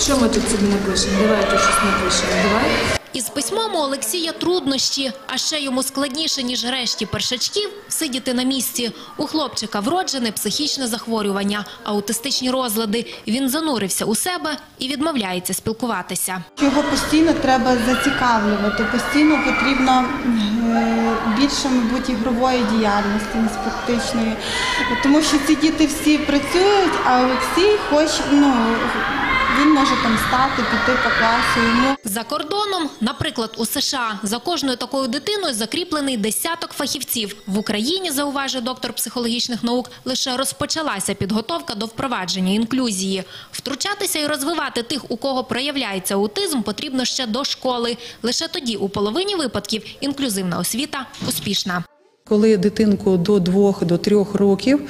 Що ми тут собі напишемо? Давайте щось напишемо. Давай. Із письмом у Олексія труднощі, а ще йому складніше, ніж решті першачків, сидіти на місці. У хлопчика вроджене психічне захворювання, аутистичні розлади. Він занурився у себе і відмовляється спілкуватися. Його постійно треба зацікавлювати, постійно потрібно е, більше, мабуть, ігрової діяльності, не. Тому що ці діти всі працюють, а Олексій хоч ну, може там стати, піти по класу. Йому За кордоном, наприклад, у США, за кожною такою дитиною закріплений десяток фахівців. В Україні, зауважує доктор психологічних наук, лише розпочалася підготовка до впровадження інклюзії. Втручатися і розвивати тих, у кого проявляється аутизм, потрібно ще до школи. Лише тоді, у половині випадків, інклюзивна освіта успішна. Коли дитинку до двох до трьох років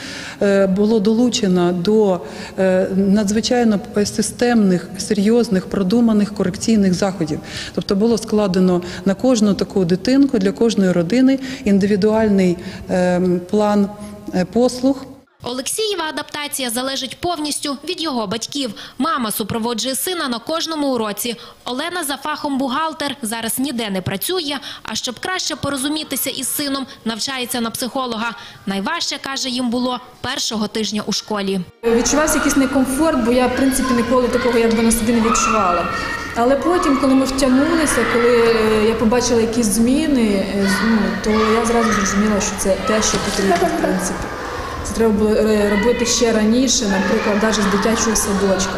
е, було долучено до е, надзвичайно системних, серйозних, продуманих корекційних заходів, тобто було складено на кожну таку дитинку для кожної родини індивідуальний е, план е, послуг. Олексієва адаптація залежить повністю від його батьків. Мама супроводжує сина на кожному уроці. Олена за фахом бухгалтер зараз ніде не працює, а щоб краще порозумітися із сином, навчається на психолога. Найважче, каже, їм було першого тижня у школі. Відчувався якийсь некомфорт, бо я, в принципі, ніколи такого якби на собі не відчувала. Але потім, коли ми втягнулися, коли е, я побачила якісь зміни, е, ну, то я зразу зрозуміла, що це те, що потрібно, в принципі. Це треба було е, робити ще раніше, наприклад, навіть з дитячого садочка.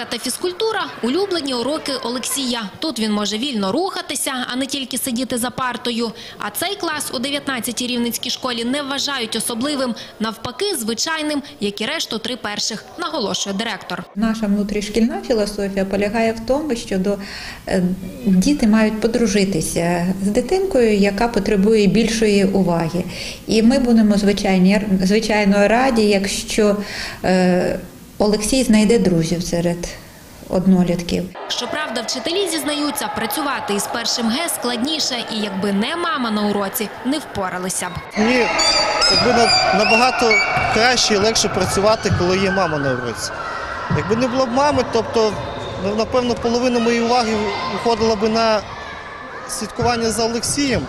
Музика та фізкультура – улюблені уроки Олексія. Тут він може вільно рухатися, а не тільки сидіти за партою. А цей клас у 19-й рівненській школі не вважають особливим. Навпаки, звичайним, як і решту три перших, наголошує директор. Наша внутрішкільна філософія полягає в тому, що е, діти мають подружитися з дитинкою, яка потребує більшої уваги. І ми будемо звичайно раді, якщо е, Олексій знайде друзів серед однолітків. Щоправда, вчителі зізнаються, працювати із першим Г складніше, і якби не мама на уроці, не впоралися б. Мені якби на- набагато краще і легше працювати, коли є мама на уроці. Якби не було б мами, тобто, ну, напевно, половина моєї уваги виходила би на слідкування за Олексієм,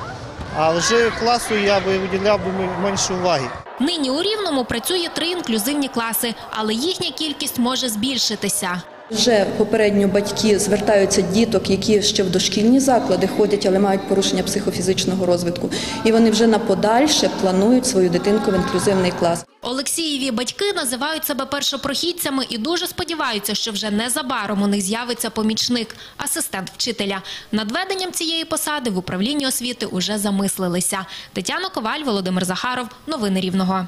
а вже класу я би виділяв менше уваги. Нині у Рівному працює три інклюзивні класи, але їхня кількість може збільшитися. Вже попередньо батьки звертаються діток, які ще в дошкільні заклади ходять, але мають порушення психофізичного розвитку. І вони вже на подальше планують свою дитинку в інклюзивний клас. Олексієві батьки називають себе першопрохідцями і дуже сподіваються, що вже незабаром у них з'явиться помічник, асистент вчителя. Над веденням цієї посади в управлінні освіти уже замислилися. Тетяна Коваль, Володимир Захаров. Новини Рівного.